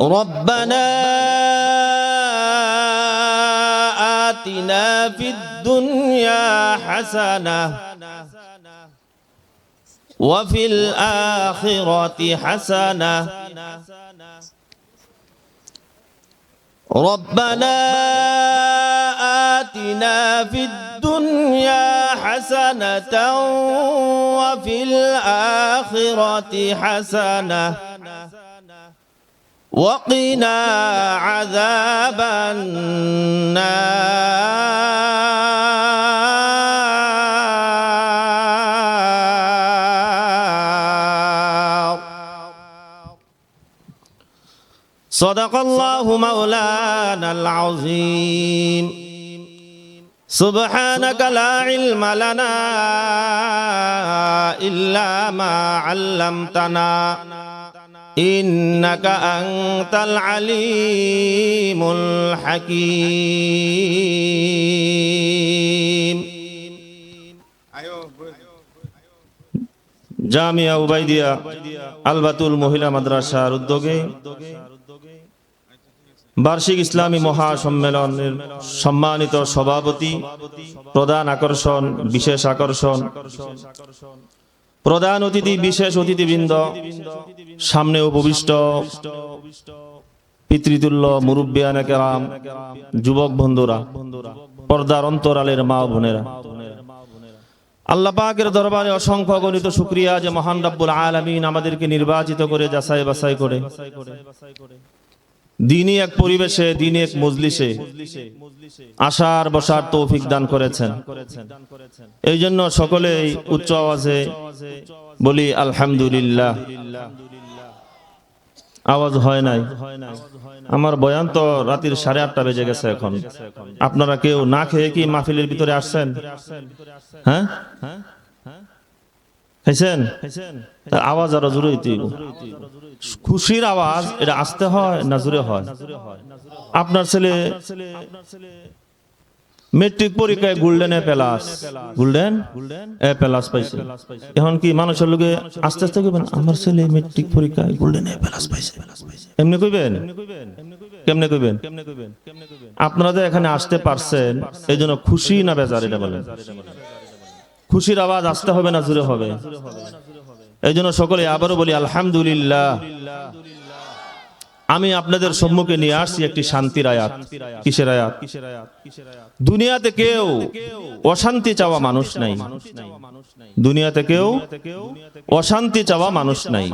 ربنا آتنا في الدنيا حسنة وفي الآخرة حسنة. ربنا آتنا في الدنيا حسنة وفي الآخرة حسنة. وقنا عذاب النار صدق الله مولانا العظيم سبحانك لا علم لنا إلا ما علمتنا إنك أنت العليم الحكيم জামিয়া উবাইদিয়া আলবাতুল মহিলা মাদ্রাসার উদ্যোগে বার্ষিক ইসলামী মহাসম্মেলনের সম্মানিত সভাপতি প্রধান আকর্ষণ বিশেষ আকর্ষণ প্রধান অতিথি, বিশেষ অতিথিবৃন্দ, সামনে উপবিষ্ট পিতৃতুল্য মুরব্বিয়ানে কেরাম, যুবক বন্ধুরা, পর্দার অন্তরালের মা বোনেরা। আল্লাহ পাকের দরবারে অসংখ্য গণিত শুক্রিয়া যে মহান রাব্বুল আলামিন আমাদেরকে নির্বাচিত করে যাচাই বাছাই করে। দিনই এক পরিবেশে, দিনই এক মজলিসে আসার, বসার তৌফিক দান করেছেন। এই জন্য সকলেই উচ্চ আওয়াজে বলি, আলহামদুলিল্লাহ। আওয়াজ হয় নাই। আমার বয়ান তো রাতের সাড়ে আটটা বেজে গেছে এখন। আপনারা কেউ না খেয়ে কি মাহফিলের ভিতরে আসছেন? হ্যাঁ? খাইছেন তা আওয়াজ আরও জোরে খুশির আওয়াজ, এটা আসতে হয় না জোরে হয়? আপনার ছেলে মেট্রিক পরীক্ষায় golden A plus golden? A plus পাইছে। এখন কি মানুষের লোকে আস্তে আস্তে কইবেন, আমার ছেলে মেট্রিক পরীক্ষায় গোল্ডেন এ প্লাস পাইছে এমনি কইবেন? কেমনে কইবেন? আপনারা যে এখানে আসতে পারছেন এই জন্য খুশি না বেজার এটা বলেন? খুশির আওয়াজ আসতে হবে না জুড়ে হবে। এই জন্য সকলে আবারও বলি আলহামদুলিল্লাহ। আমি আপনাদের সম্মুখে নিয়ে আসছি একটি শান্তির আয়াত। কিসের আয়াত? দুনিয়াতে কেউ অশান্তি চাওয়া মানুষ নাই। দুনিয়াতে কেউ অশান্তি চাওয়া মানুষ নাই।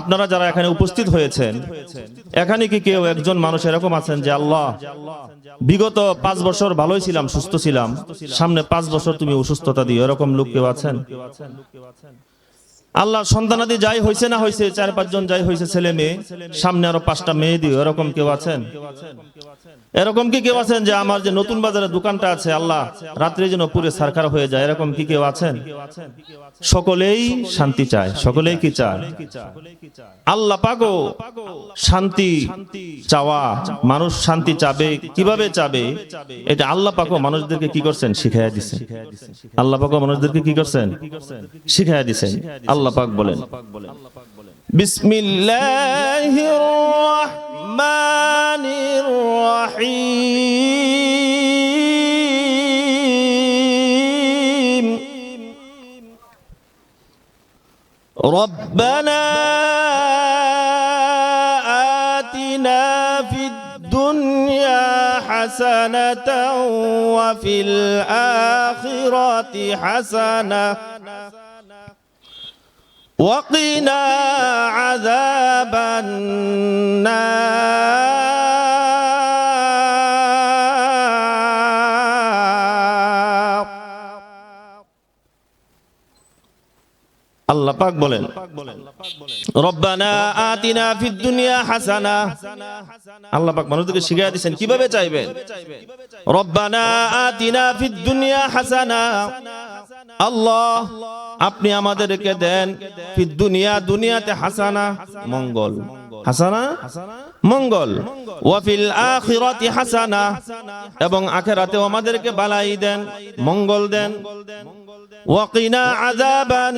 আপনারা যারা এখানে উপস্থিত হয়েছেন, এখানে কি কেউ একজন মানুষ এরকম আছেন যে, আল্লাহ, বিগত পাঁচ বছর ভালোই ছিলাম, সুস্থ ছিলাম, সামনে পাঁচ বছর তুমি অসুস্থতা দিও? এরকম লোক কেউ আছেন? আল্লাহ সন্তানাদি যাই হয়েছে না হয়েছে চার পাঁচজন যাই হয়েছে ছেলে মেয়ে, সামনে আরও পাঁচটা মেয়ে দিও, এরকম কেউ আছেন? এরকম কি কেউ আছেন যে আমার যে নতুন বাজারে দোকানটা আছে, আল্লাহ, রাত্রে যেন পুরে সারকার হয়ে যায়, এরকম কি কেউ আছেন? সকলেই শান্তি চায়, সকলেই কি চায়? আল্লাহ পাগো শান্তি চাওয়া, মানুষ শান্তি চাবে, কীভাবে চাবে? এটা আল্লাহ পাকো মানুষদেরকে কি করছেন? শিখাইয়া দিচ্ছেন আল্লাহ পাকো মানুষদেরকে কি করছেন? শিখাইয়া দিচ্ছেন আল্লাহ পাক বলেন বিসমিল্লাহির রহমানির রহিম ربنا آتنا في الدنيا حسنة وفي الآخرة حسنة وقنا عذاب النار আল্লাহ পাক বলেন রব্বানা আতিনা ফিদ দুনিয়া হাসানা আল্লাহ পাক মানুষদেরকে শিখিয়ে দিয়েছেন কিভাবে চাইবেন রব্বানা আতিনা ফিদ দুনিয়া হাসানা আল্লাহ, আপনি আমাদেরকে দেন দুনিয়া, দুনিয়াতে হাসানা, মঙ্গল। হাসানা? মঙ্গল। ওয়াফিল আখিরাতি হাসানা। এবং আখেরাতেও আমাদেরকে বালাই দেন, মঙ্গল দেন। ওয়াকিনা আযাবান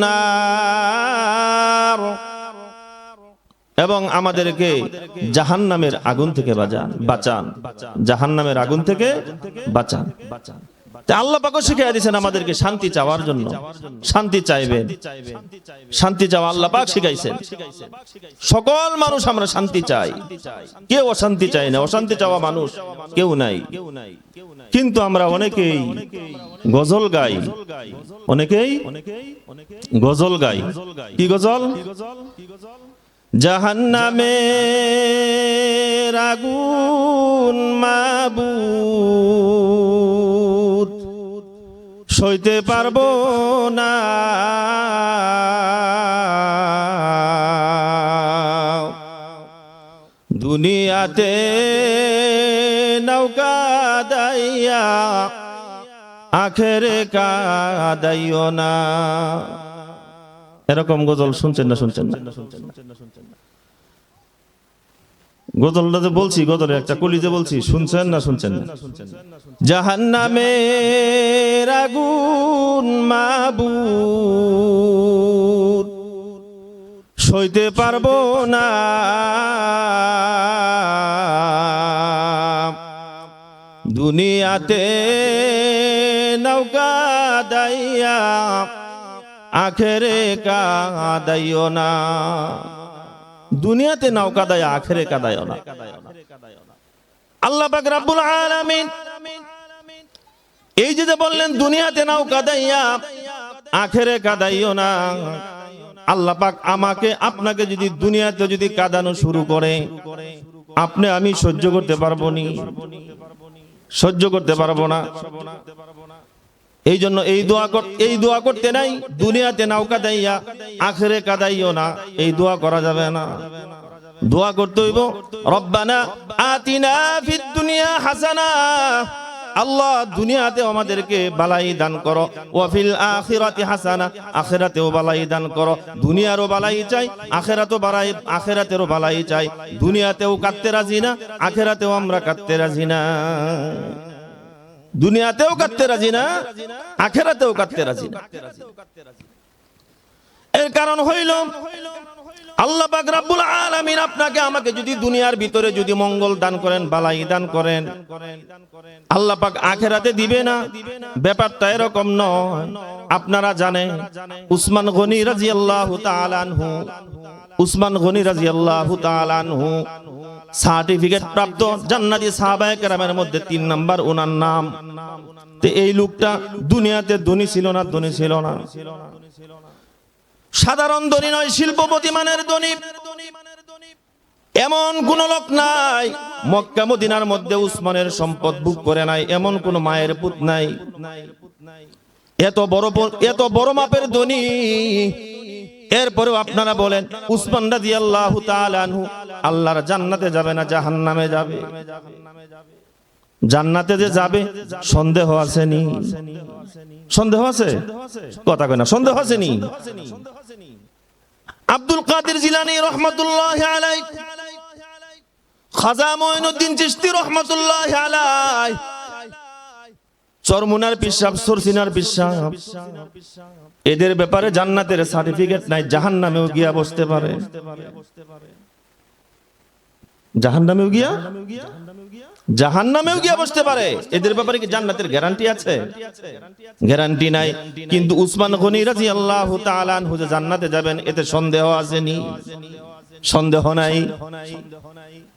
নার। এবং আমাদেরকে জাহান নামের আগুন থেকে বাঁচান বাঁচান। জাহান নামের আগুন থেকে বাঁচান। তা আল্লাহ দিয়েছেন আমাদেরকে শান্তি চাওয়ার জন্য। শান্তি শান্তি চাওয়া আল্লাহ পাক শিখাইছেন। সকল মানুষ আমরা শান্তি চাই। কেউ অশান্তি চাই না। অশান্তি চাওয়া মানুষ কেউ নাই। কিন্তু আমরা অনেকেই গজল গাই। অনেকেই গজল গাই। কি গজল? জাহান্নামে আগুন মাবুদ। সইতে পারব না। দুনিয়াতে নৌকা দাইয়া আখেরে কাদাইও না। এরকম গজল শুনছেন না শুনছেন না? গজলটা যে বলছি গজলে একটা কলি যে বলছি, শুনছেন না শুনছেন না? জাহান্নামে আগুন মাবুদ সইতে পারব না। দুনিয়াতে নৌকা দাইয়া আখেরে কাদাইও না। দুনিয়াতে নাও দায় আখেরে কাদাইও না। আল্লাহ পাক রাব্বুল আলামিন এই যে বললেন, দুনিয়াতে নাও দাইয়া আখেরে কাদাইও না। আল্লাহ পাক আমাকে, আপনাকে যদি দুনিয়াতে যদি কাদানো শুরু করে, আপনি আমি সহ্য করতে পারব নি। সহ্য করতে পারব না। এই জন্য এই দোয়া এই দোয়া করতে নাই, দুনিয়াতে নৌকা দাইয়া, আখেরে কাদাইও না, এই দোয়া করা যাবে না। দোয়া করতে হইব, রব্বানা আতিনা ফিদ দুনিয়া হাসানা, আল্লাহ দুনিয়াতে আমাদেরকে বালাই দান করো ওয়াফিল আখিরাতি হাসানা, আখিরাতেও বালাই দান করো। দুনিয়ারও বালাই চাই, আখিরাতও বালাই আখিরাতেরও বালাই চাই। দুনিয়াতেও কাটতে রাজি না, আখিরাতেও আমরা কাটতে রাজি না। দুনিয়াতেও কাটতে রাজি না, আখেরাতেও কাটতে রাজি না। এর কারণ হইল, আল্লাহ পাক রাব্বুল আলামিন আপনাকে আমাকে যদি দুনিয়ার ভিতরে যদি মঙ্গল দান করেন, বালাই দান করেন, আল্লাহ পাক আখেরাতে দিবে না। ব্যাপারটা এরকম নয়। আপনারা জানেন, উসমান গনি রাদিয়াল্লাহু তাআলা আনহু, উসমান গনি রাদিয়াল্লাহু তাআলা আনহু সার্টিফিকেট প্রাপ্ত জান্নাতি সাহাবায়ে কেরামের মধ্যে তিন নাম্বার, ওনার নাম। তো এই লোকটা দুনিয়াতে ধনী ছিল না, ধনী ছিল না। সাধারণ ধনী নয়, শিল্পপতি মানের ধনী। এমন কোন লোক নাই, মক্কা মদিনার মধ্যে উসমানের সম্পদ ভোগ করে নাই, এমন কোন মায়ের পুত নাই। এত বড় এত বড় মাপের ধনী। এরপরেও আপনারা বলেন, উসমান রাজি আল্লাহ আনহু, আল্লাহর জান্নাতে যাবে না, জাহান্নামে যাবে? জান্নাতে যে যাবে, সন্দেহ আছে নি সন্দেহ আছে? কথা কয় না, সন্দেহ আছে নি আব্দুল কাদের জিলানি রহমতুল্লাহ খাজা মঈনুদ্দিন চিশতি রহমতুল্লাহ চরমুনার পিসাব, সরসিনার পিসাব। এদের ব্যাপারে জান্নাতের সার্টিফিকেট নাই জাহান নামেও গিয়া বসতে পারে। জাহান নামেও গিয়া? জাহান নামেও গিয়া বসতে পারে। এদের ব্যাপারে কি জান্নাতের গ্যারান্টি আছে? গ্যারান্টি নাই। কিন্তু উসমান গনি রাজি আল্লাহ তালান হুজে জান্নাতে যাবেন, এতে সন্দেহ আসেনি। সন্দেহ নাই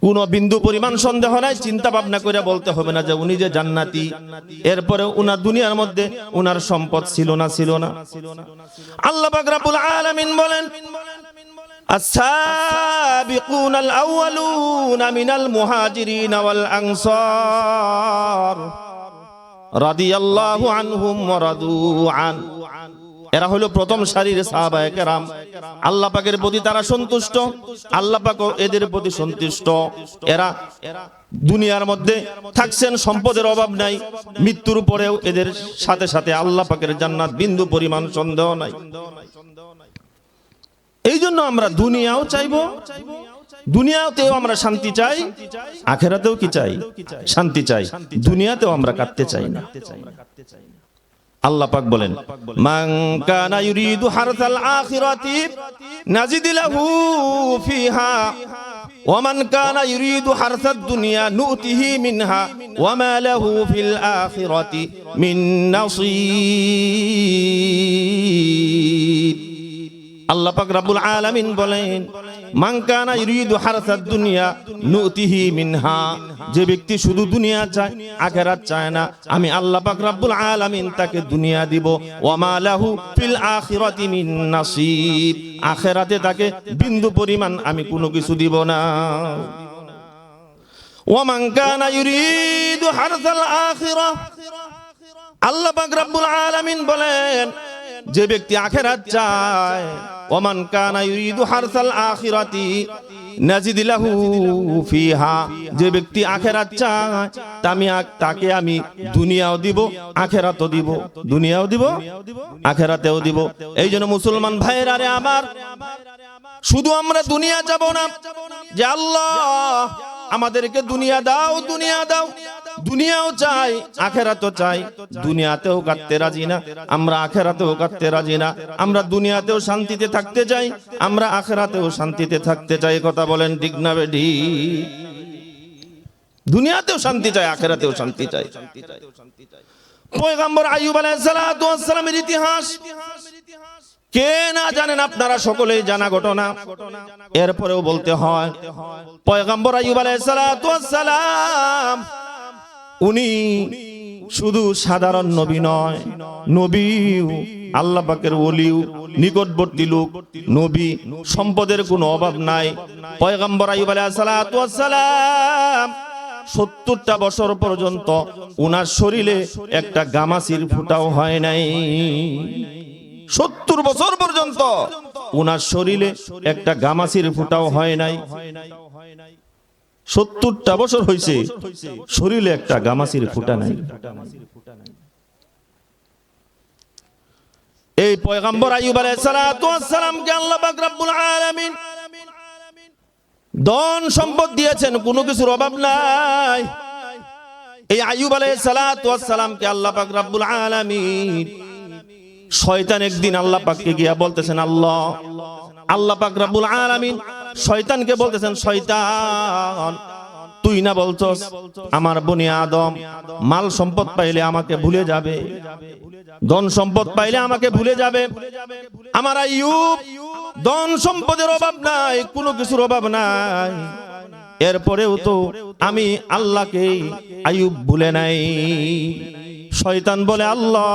কোন বিন্দু পরিমাণ সন্দেহ নাই চিন্তা ভাবনা করে বলতে হবে না যে উনি যে জান্নাতি এরপরে উনার দুনিয়ার মধ্যে উনার সম্পদ ছিল না ছিল না আল্লাহ পাক রাব্বুল আলামিন বলেন السابقون الأولون من المهاجرين والأنصار رضي الله عنهم ورضوا عنه এরা হলো প্রথম সারির সাহাবায়ে কেরাম আল্লাহ পাকের প্রতি তারা সন্তুষ্ট, আল্লাহ পাক এদের প্রতি সন্তুষ্ট। এরা দুনিয়ার মধ্যে থাকছেন, সম্পদের অভাব নাই, মৃত্যুর পরেও এদের সাথে সাথে আল্লাহ পাকের জান্নাত বিন্দু পরিমাণ সন্দেহ নাই। এই জন্য আমরা দুনিয়াও চাইব, দুনিয়াতেও আমরা শান্তি চাই, আখেরাতেও কি চাই? শান্তি চাই। দুনিয়াতেও আমরা কাটতে চাই না। আল্লাহ পাক বলেন, মান কানা ইউরিদু হারসাল আখিরাতি নাজিদিলাহু ফিহা ওয়ামান কানা ইউরিদু হারসাদ দুনিয়া নুতিহি মিনহা ওয়ামা লাহু ফিল আখিরাতি মিন নাসীব আল্লাহ আলামিন মান মিনহা। যে ব্যক্তি শুধু দুনিয়া চায়, আখিরাত চায় না। আমি তাকে দুনিয়া দিব। তাকে বিন্দু পরিমাণ আমি কোনো কিছু দিব না। আল্লাহ পাক রব্বুল আলামিন বলেন যে ব্যক্তি আখেরাত চায়, ওমান কানা ইউরিদু হারসাল আখিরাতি নাজিদ লাহু ফিহা, যে ব্যক্তি আখেরাত চায় আমি তাকে আমি দুনিয়াও দিব, আখেরাতও দিব, দুনিয়াও দিব, আখেরাতেও দিব। এই জন্য মুসলমান ভাইয়েরা রে আমার, শুধু আমরা দুনিয়া যাব না, যে আল্লাহ আমাদেরকে দুনিয়া দাও দুনিয়া দাও। দুনিয়াও চাই, আখেরাতও চাই। দুনিয়াতেও কাটতে রাজি না, আমরা আখেরাতেও কাটতে রাজি না। আমরা দুনিয়াতেও শান্তিতে থাকতে চাই, আমরা আখেরাতেও শান্তিতে থাকতে চাই কথা বলেন ঠিক না বেডি দুনিয়াতেও শান্তি চাই, আখেরাতেও শান্তি চাই। পয়গম্বর আইয়ুব আলাইহিস সালাতু ওয়াস সালামের ইতিহাস। কে না জানেন আপনারা সকলেই জানা ঘটনা। এরপরেও বলতে হয়, পয়গম্বর আইয়ুব আলাইহিস সালাতু ওয়াস সালাম উনি শুধু সাধারণ নবী নয়, নবীও, আল্লাহ পাকের ওলিও, নিকটবর্তী লোক, নবী, সম্পদের কোনো অভাব নাই। পয়গম্বর আইয়ুব আলাইহিস সালাতু ওয়াস সালাম সত্তরটা বছর পর্যন্ত উনার শরীরে একটা গামাসির ফুটাও হয় নাই। সত্তর বছর পর্যন্ত উনার শরীরে একটা গামাসির ফুটাও হয় নাই। সত্তরটা বছর হয়েছে শরীরে একটা গামাসির ফুটা নাই। এই পয়গম্বর আইয়ুব আলাইহিস সালাতু আল্লাহ পাক আলামিন ধন সম্পদ দিয়েছেন, কোনো কিছুর অভাব নাই। এই আইয়ুব আলাইহিস সালাতু ওয়াস সালামকে আল্লাহ পাক রব্বুল আলামিন শয়তান একদিন আল্লাহ পাককে গিয়া বলতেছেন, আল্লাহ আল্লাহ পাক রব্বুল আলামিন শয়তানকে বলতেছেন, শয়তান, তুই না বলছস, আমার বনি আদম মাল সম্পদ পাইলে আমাকে ভুলে যাবে, ধন সম্পদ পাইলে আমাকে ভুলে যাবে, আমার আইয়ুব ধন সম্পদের অভাব নাই, কোনো কিছুর অভাব নাই, এরপরেও তো আমি আল্লাহকে আইয়ুব ভুলে নাই। শয়তান বলে, আল্লাহ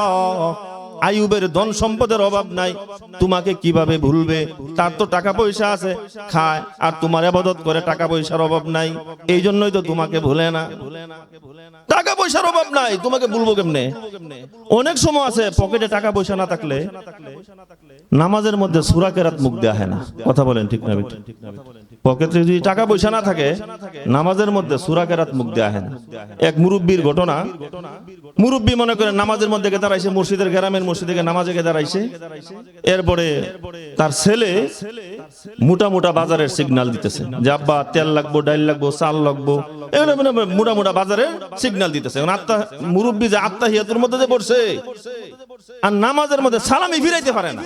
আইয়ুবের ধন সম্পদের অভাব নাই। তোমাকে কীভাবে ভুলবে? তার তো টাকা পয়সা আছে। খায়, আর তোমার আবাদত করে টাকা পয়সার অভাব নাই। এই জন্যই তো তোমাকে ভুলে না। টাকা পয়সার অভাব নাই। তোমাকে ভুলবো কেমনে? অনেক সময় আছে পকেটে টাকা পয়সা না থাকলে নামাজের মধ্যে সুরা কেরাত মুখ দেওয়া হয় না। কথা বলেন ঠিক না পকেটে যদি টাকা পয়সা না থাকে, নামাজের মধ্যে সুরা কেরাত মুখ দেওয়া হয় না। এক মুরব্বীর ঘটনা। মুরব্বী মনে করেন নামাজের মধ্যে গে দাঁড়াইছে মসজিদের গ্রামের মসজিদে নামাজে গিয়ে দাঁড়াইছে। এরপরে তার ছেলে মোটা মোটা বাজারের সিগনাল দিতেছে যে, আব্বা, তেল লাগবো, ডাইল লাগবো, চাল লাগবো। মোটা মোটা বাজারের সিগন্যাল দিতেছে। আত্মা মুরব্বী যে আত্মা হিয়াতুর মধ্যে যে পড়ছে আর নামাজের মধ্যে সালামি ফিরাইতে পারে না।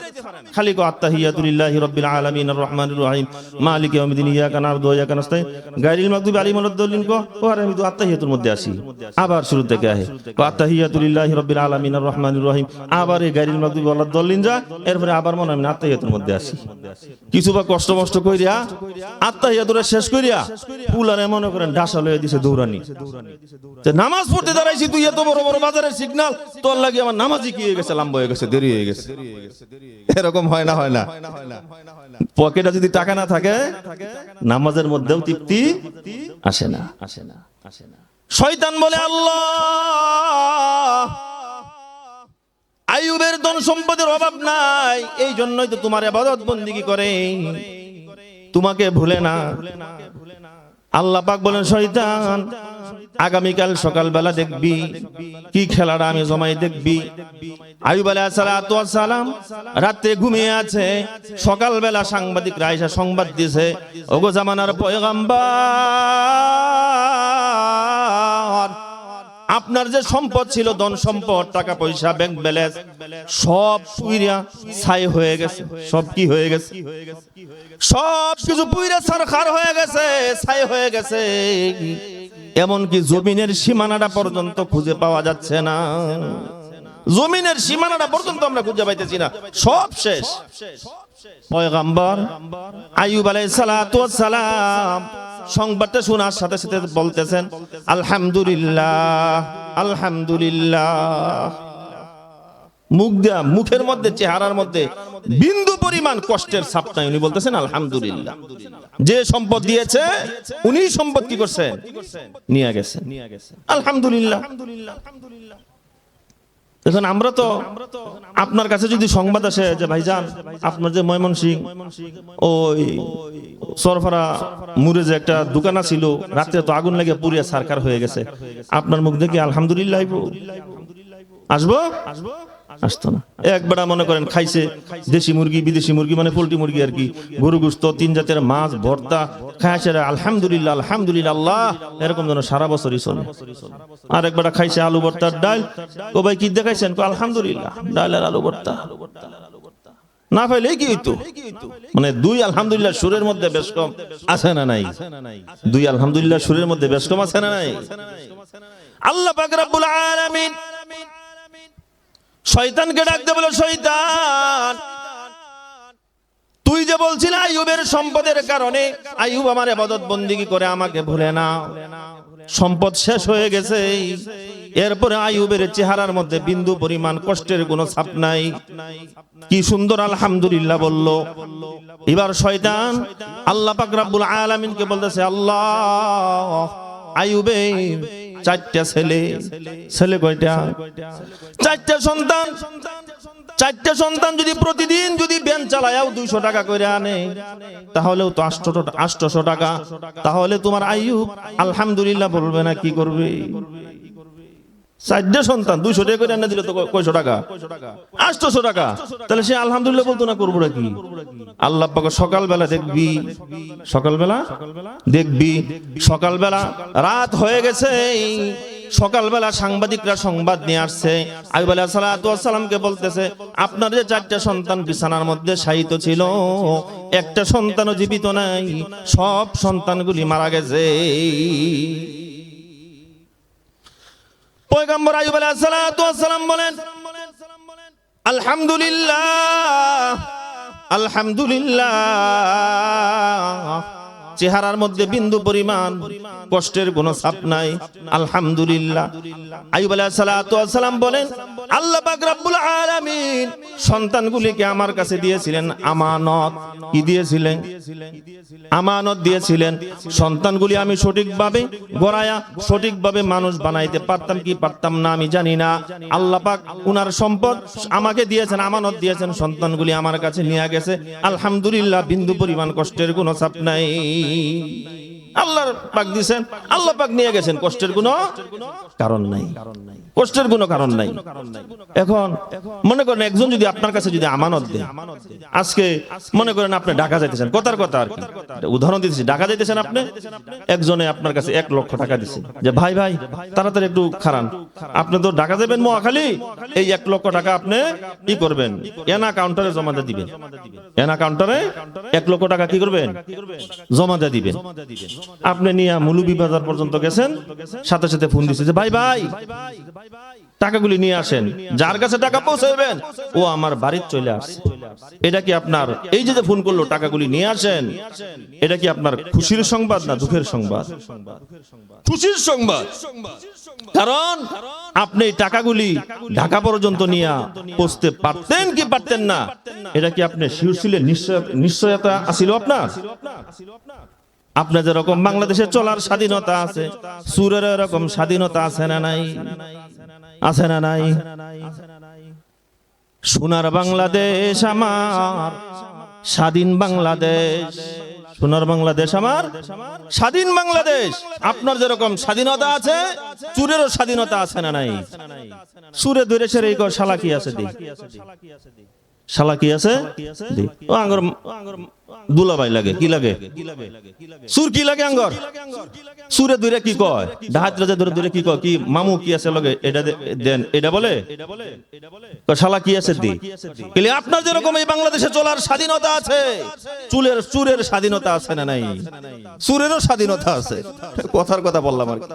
খালি কো আত্তাহিয়াতুলিল্লাহি রাব্বিল আলামিন আর রহমানির রহিম। মালিক ইয়াউমিদ্দিন, ইয়াকা নাবুদু ওয়া ইয়াকা নাস্তাইন গায়রিল মাগদুবি আলাইহিম ওয়ালাদ-দাল্লিন কো। ও আর আমি তো আত্তাহিয়াতুর মধ্যে আসি। আবার শুরু থেকে আহে। কো আত্তাহিয়াতুলিল্লাহি রাব্বিল আলামিন আর রহমানির রহিম। আবার এই গায়রিল মাগদুবি ওয়ালাদ-দাল্লিন যা, এরপরে আবার মনে আমি আত্তাহিয়াতুর মধ্যে আসি। কিছু বা কষ্ট কষ্ট কইরা আত্তাহিয়াতুরে শেষ কইরা ফুলারে মনে করেন ডাসা লয়ে দিছে দৌড়ানি। নামাজ পড়তে দাঁড়াইছি তুই এত বড় বড় বাজারের সিগন্যাল তোর লাগে আমার নামাজই কি হয়ে গেছে? গেছে, দেরি হয়ে গেছে। এরকম হয় না হয় না। পকেটে যদি টাকা না থাকে, নামাজের মধ্যেও তৃপ্তি আসে না। আসে না আসে না শয়তান বলে, আল্লাহ আয়ুবের ধন সম্পদের অভাব নাই, এই জন্যই তো তোমার আবাদত বন্দিগি করে? তোমাকে ভুলে না। আল্লাহ পাক বলেন, শয়তান আগামীকাল সকালবেলা দেখবি, কি খেলাটা আমি জমাই দেখবি। আয়ুব সালাম রাতে ঘুমিয়ে আছে, সকালবেলা সাংবাদিকরা এসে সংবাদ দিছে, ওগো জামানার পয়গম্বর, আপনার যে সম্পদ ছিল, ধন সম্পদ, টাকা পয়সা ব্যাংক ব্যালেন্স সব পুইরা ছাই হয়ে গেছে। সব কি হয়ে গেছে? সব কিছু পুইরা সরকার হয়ে গেছে, ছাই হয়ে গেছে। এমনকি জমিনের সীমানাটা পর্যন্ত খুঁজে পাওয়া যাচ্ছে না। জমিনের সীমানাটা পর্যন্ত আমরা খুঁজে পাইতেছি না। সব শেষ। সংবাদটা শোনার সাথে সাথে বলতেছেন, আলহামদুলিল্লাহ আলহামদুলিল্লাহ। মুখ দেয়া, মুখের মধ্যে, চেহারার মধ্যে বিন্দু পরিমাণ কষ্টের নাই উনি বলতেছেন, আলহামদুলিল্লাহ। যে সম্পদ দিয়েছে উনি সম্পদ কি করছেন নিয়ে গেছেন আলহামদুলিল্লাহ। এখন আমরা তো আপনার কাছে যদি সংবাদ আসে যে, ভাইজান, আপনার যে ময়মনসিং, ওই সরফরা মুরে যে একটা দোকান ছিল রাত্রে তো আগুন লাগে পুরিয়া সারকার হয়ে গেছে। আপনার মুখ দেখে আলহামদুলিল্লাহ আইবো? আসব? আসতো না। একবার মনে করেন খাইছে দেশি মুরগি, বিদেশি মুরগি মানে পোল্ট্রি মুরগি আর কি। গরু গুস্ত, তিন জাতের মাছ, ভর্তা খাইছে আলহামদুলিল্লাহ আলহামদুলিল্লাহ আল্লাহ এরকম যেন সারা বছরই চলে। আর একবার খাইছে আলু ভর্তার ডাল। ও ভাই কি দেখাইছেন? আলহামদুলিল্লাহ, ডাল আর আলু ভর্তা। না পাইলে কি হইতো? মানে দুই আলহামদুলিল্লাহ সুরের মধ্যে বেশ কম আছে না নাই? দুই আলহামদুলিল্লাহ সুরের মধ্যে বেশ কম আছে না নাই? আল্লাহ পাক রব্বুল আলামিন শয়তানকে ডাকতে বলে, শয়তান, তুই যে বলছিল আইয়ুবের সম্পদের কারণে আইয়ুব আমার আবাদত বন্দিগি করে আমাকে ভুলে না? সম্পদ শেষ হয়ে গেছে। এরপরে আইয়ুবের চেহারার মধ্যে বিন্দু পরিমাণ কষ্টের কোনো ছাপ নাই। কি সুন্দর আলহামদুলিল্লাহ বলল। এবার শয়তান আল্লাহ পাক রাব্বুল আলামিনকে বলতেছে, আল্লাহ, আইয়ুবে চারটা ছেলে ছেলে কয়টা? চারটা সন্তান। চারটা সন্তান যদি প্রতিদিন যদি ব্যান চালায়াও দুইশো টাকা করে আনে, তাহলেও তো আষ্টশো আষ্টশো টাকা। তাহলে তোমার আয়ুব আলহামদুলিল্লাহ বলবে না, কি করবে? চারটে সন্তান, দুইশো টাকা করে এনে দিলে তো কয়শো টাকা? আটশোশো টাকা। তাহলে সে আলহামদুলিল্লাহ বলতো না, করব কি আল্লাহ পাকে সকালবেলা দেখবি সকালবেলা? দেখবি, সকালবেলা রাত হয়ে গেছে সকালবেলা সাংবাদিকরা সংবাদ নিয়ে আসছে। আইব সালামকে বলতেছে, আপনার যে চারটা সন্তান বিছানার মধ্যে শায়িত ছিল, একটা সন্তানও জীবিত নাই, সব সন্তানগুলি মারা গেছে। পয়গম্বর আয়ুব আলাইহিস সালাতু ওয়াস সালাম বলেন আলহামদুলিল্লাহ আলহামদুলিল্লাহ। চেহারার মধ্যে বিন্দু পরিমাণ, কষ্টের কোনো ছাপ নাই। আলহামদুলিল্লাহ। বলেন, আল্লাহ সন্তানগুলিকে আমার কাছে দিয়েছিলেন আমানত। কি দিয়েছিলেন? আমানত দিয়েছিলেন, সন্তানগুলি আমি সঠিকভাবে গড়ায়া, সঠিকভাবে মানুষ বানাইতে পারতাম কি পারতাম না আমি জানি না। আল্লাহ পাক উনার সম্পদ আমাকে দিয়েছেন, আমানত দিয়েছেন, সন্তানগুলি আমার কাছে নিয়ে গেছে। আলহামদুলিল্লাহ, বিন্দু পরিমাণ কষ্টের কোনো চাপ নাই। নাই আল্লাহর পাক দিয়েছেন, আল্লাহ পাক নিয়ে গেছেন, কষ্টের কোনো কারণ নাই। কষ্টের কোনো কারণ নাই। এখন মনে করেন একজন যদি আপনার কাছে যদি আমানত দেয়, আজকে মনে করেন আপনি ঢাকা যাইতেছেন, কথার কথা আর উদাহরণ দিতেছি, ঢাকা যাইতেছেন আপনি, একজনে আপনার কাছে এক লক্ষ টাকা দিচ্ছে যে ভাই ভাই, তাড়াতাড়ি একটু খারান। আপনি তো ঢাকা যাবেন মহাখালী, এই এক লক্ষ টাকা আপনি কি করবেন, এনা কাউন্টারে জমা দিয়ে দিবেন। এনা কাউন্টারে এক লক্ষ টাকা কি করবেন? জমা দিয়ে দিবেন। আপনি নিয়ে মুলুবি বাজার পর্যন্ত গেছেন, সাথে সাথে ফোন দিচ্ছে যে, ভাই ভাই, টাকাগুলি নিয়ে আসেন, যার কাছে টাকা পৌঁছাবেন ও আমার বাড়ির চলে আসছে। এটা কি আপনার, এই যে ফোন করল, টাকাগুলি নিয়ে আসেন, এটা কি আপনার খুশির সংবাদ না দুঃখের সংবাদ? খুশির সংবাদ। কারণ আপনি এই টাকাগুলি ঢাকা পর্যন্ত নিয়ে পৌঁছতে পারতেন কি পারতেন না, এটা কি আপনি শিওর ছিলেন নিশ্চয়, নিশ্চয়তা আসিল আপনার? আপনার যেরকম বাংলাদেশে চলার স্বাধীনতা আছে। সুরের এরকম স্বাধীনতা আছে না নাই? আছে না নাই? সোনার বাংলাদেশ আমার, স্বাধীন বাংলাদেশ। সোনার বাংলাদেশ আমার, স্বাধীন বাংলাদেশ। আপনার যেরকম স্বাধীনতা আছে, চুরেরও স্বাধীনতা আছে না নাই? সুরে ধরে সেরে এই শালা কি আছে দেখি শালা কি আছে? ও আঙ্গর দুলাবাই লাগে কি লাগে? সুর কি লাগে আঙ্গর? সুরে দূরে কি কয়? ডাহাত রাজা ধরে দূরে কি কয়? কি মামু কি আছে লগে? এটা দেন এটা বলে? শালা কি আছে দি? বলে, আপনার যেরকম এই বাংলাদেশে চলার স্বাধীনতা আছে চুলের চুরের স্বাধীনতা আছে না নাই? সুরেরও স্বাধীনতা আছে। কথার কথা বললাম আর কি।